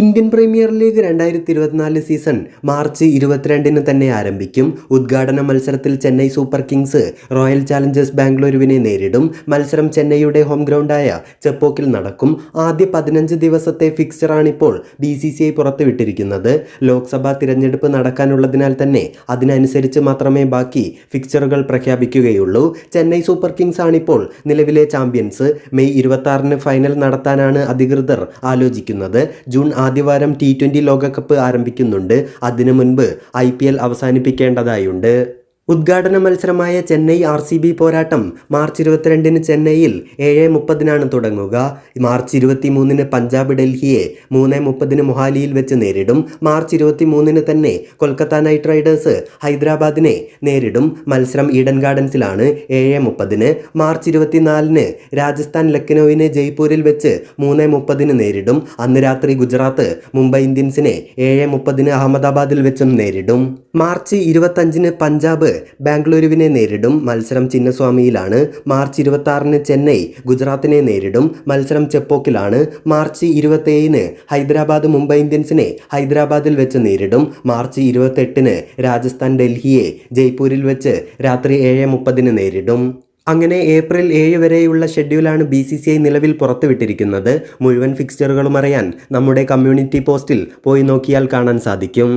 Indian premier league രണ്ടായിരത്തി ഇരുപത്തിനാല് season March ഇരുപത്തിരണ്ടിന് തന്നെ ആരംഭിക്കും. ഉദ്ഘാടന മത്സരത്തിൽ Chennai super kings royal challengers ബാംഗ്ലൂരുവിനെ നേരിടും. മത്സരം ചെന്നൈയുടെ ഹോം ഗ്രൗണ്ടായ ചെപ്പോക്കിൽ നടക്കും. ആദ്യ പതിനഞ്ച് ദിവസത്തെ ഫിക്സ്ചറാണിപ്പോൾ ബി സി സി ഐ പുറത്തുവിട്ടിരിക്കുന്നത്. ലോക്സഭാ തിരഞ്ഞെടുപ്പ് നടക്കാനുള്ളതിനാൽ തന്നെ അതിനനുസരിച്ച് മാത്രമേ ബാക്കി ഫിക്സ്ചറുകൾ പ്രഖ്യാപിക്കുകയുള്ളൂ. ചെന്നൈ സൂപ്പർ കിങ്സ് ആണിപ്പോൾ നിലവിലെ ചാമ്പ്യൻസ്. മെയ് ഇരുപത്തി ഫൈനൽ നടത്താനാണ് അധികൃതർ ആലോചിക്കുന്നത്. ജൂൺ ആദ്യവാരം ടി ട്വന്റി ലോകകപ്പ് ആരംഭിക്കുന്നുണ്ട്. അതിനു മുൻപ് ഐ പി എൽ അവസാനിപ്പിക്കേണ്ടതായുണ്ട്. ഉദ്ഘാടന മത്സരമായ ചെന്നൈ ആർ സി ബി പോരാട്ടം മാർച്ച് ഇരുപത്തിരണ്ടിന് ചെന്നൈയിൽ ഏഴ് മുപ്പതിനാണ് തുടങ്ങുക. മാർച്ച് ഇരുപത്തി മൂന്നിന് പഞ്ചാബ് ഡൽഹിയെ മൂന്ന് മുപ്പതിന് മൊഹാലിയിൽ വെച്ച് നേരിടും. മാർച്ച് ഇരുപത്തി മൂന്നിന് തന്നെ കൊൽക്കത്ത നൈറ്റ് റൈഡേഴ്സ് ഹൈദരാബാദിനെ നേരിടും. മത്സരം ഈഡൻ ഗാർഡൻസിലാണ് ഏഴ് മുപ്പതിന്. മാർച്ച് ഇരുപത്തിനാലിന് രാജസ്ഥാൻ ലക്നൌവിനെ ജയ്പൂരിൽ വെച്ച് മൂന്ന് മുപ്പതിന് നേരിടും. അന്ന് രാത്രി ഗുജറാത്ത് മുംബൈ ഇന്ത്യൻസിനെ ഏഴ് മുപ്പതിന് അഹമ്മദാബാദിൽ വെച്ചും നേരിടും. മാർച്ച് ഇരുപത്തഞ്ചിന് പഞ്ചാബ് ബാംഗ്ലൂരുവിനെ നേരിടും. മത്സരം ചിന്നസ്വാമിയിലാണ്. മാർച്ച് ഇരുപത്തി ചെന്നൈ ഗുജറാത്തിനെ നേരിടും. മത്സരം ചെപ്പോക്കിലാണ്. മാർച്ച് ഇരുപത്തേഴിന് ഹൈദരാബാദ് മുംബൈ ഇന്ത്യൻസിനെ ഹൈദരാബാദിൽ വെച്ച് നേരിടും. മാർച്ച് ഇരുപത്തെട്ടിന് രാജസ്ഥാൻ ഡൽഹിയെ ജയ്പൂരിൽ വെച്ച് രാത്രി ഏഴ് മുപ്പതിന് നേരിടും. അങ്ങനെ ഏപ്രിൽ ഏഴ് വരെയുള്ള ഷെഡ്യൂളാണ് ബി സി സി ഐ നിലവിൽ പുറത്തുവിട്ടിരിക്കുന്നത്. മുഴുവൻ ഫിക്സ്ചറുകളും അറിയാൻ നമ്മുടെ കമ്മ്യൂണിറ്റി പോസ്റ്റിൽ പോയി നോക്കിയാൽ കാണാൻ സാധിക്കും.